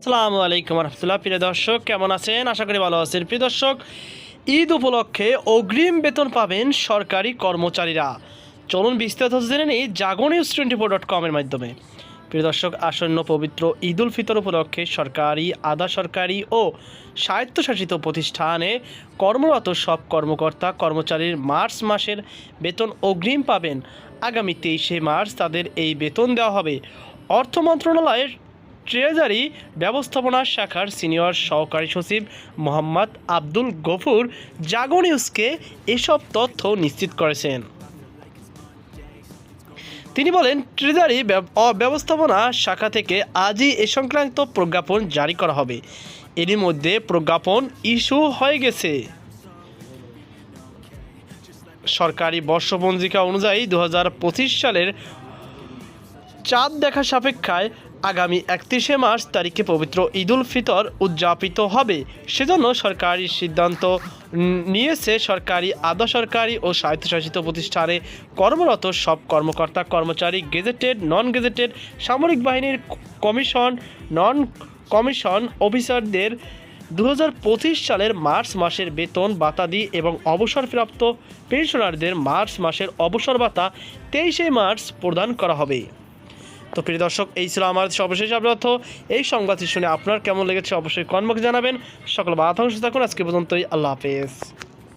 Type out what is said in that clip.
আসসালামু আলাইকুম রহমতুল্লাহ। প্রিয় দর্শক, কেমন আছেন? আশা করি ভালো আছেন। প্রিয় দর্শক, ঈদ উপলক্ষে অগ্রিম বেতন পাবেন সরকারি কর্মচারীরা। চলুন বিস্তারিত জেনে নিই Jago news twenty four dot কমের মাধ্যমে। প্রিয় দর্শক, আসন্ন পবিত্র ঈদ উল ফিতর উপলক্ষে সরকারি, আধা সরকারি ও স্বায়ত্তশাসিত প্রতিষ্ঠানে কর্মরত সব কর্মকর্তা কর্মচারীর মার্চ মাসের বেতন অগ্রিম পাবেন। আগামী তেইশে মার্চ তাদের এই বেতন দেওয়া হবে। অর্থ মন্ত্রণালয়ের ট্রেজারি ব্যবস্থাপনা শাখার সিনিয়র সহকারী সচিব মোহাম্মদ আব্দুল গফুর জাগো নিউজকে এসব তথ্য নিশ্চিত করেছেন। তিনি বলেন, ট্রেজারি ব্যবস্থাপনা শাখা থেকে আজই এ সংক্রান্ত প্রজ্ঞাপন জারি করা হবে। এরই মধ্যে প্রজ্ঞাপন ইস্যু হয়ে গেছে। সরকারি বর্ষপঞ্জিকা অনুযায়ী দু হাজার পঁচিশ সালের চাঁদ দেখা সাপেক্ষায় আগামী একত্রিশে মার্চ তারিখে পবিত্র ঈদ উল ফিতর উদযাপিত হবে। সেজন্য সরকারি সিদ্ধান্ত নিয়েছে সরকারি আধা সরকারি ও স্বায়ত্তশাসিত প্রতিষ্ঠানে কর্মরত সব কর্মকর্তা, কর্মচারী, গেজেটেড নন গেজেটেড সামরিক বাহিনীর কমিশন নন কমিশন অফিসারদের দু হাজার পঁচিশ সালের মার্চ মাসের বেতন বাতাদি এবং অবসরপ্রাপ্ত পেনশনারদের মার্চ মাসের অবসর ভাতা তেইশে মার্চ প্রদান করা হবে। তো প্রিয় দর্শক, এই ছিল আমার সর্বশেষ অব্যর্থ এই সংবাদটি শুনে আপনার কেমন লেগেছে অবশ্যই কনমক জানাবেন। সকল বাধা থাকুন। আজকে পর্যন্তই আল্লাহ হাফেজ।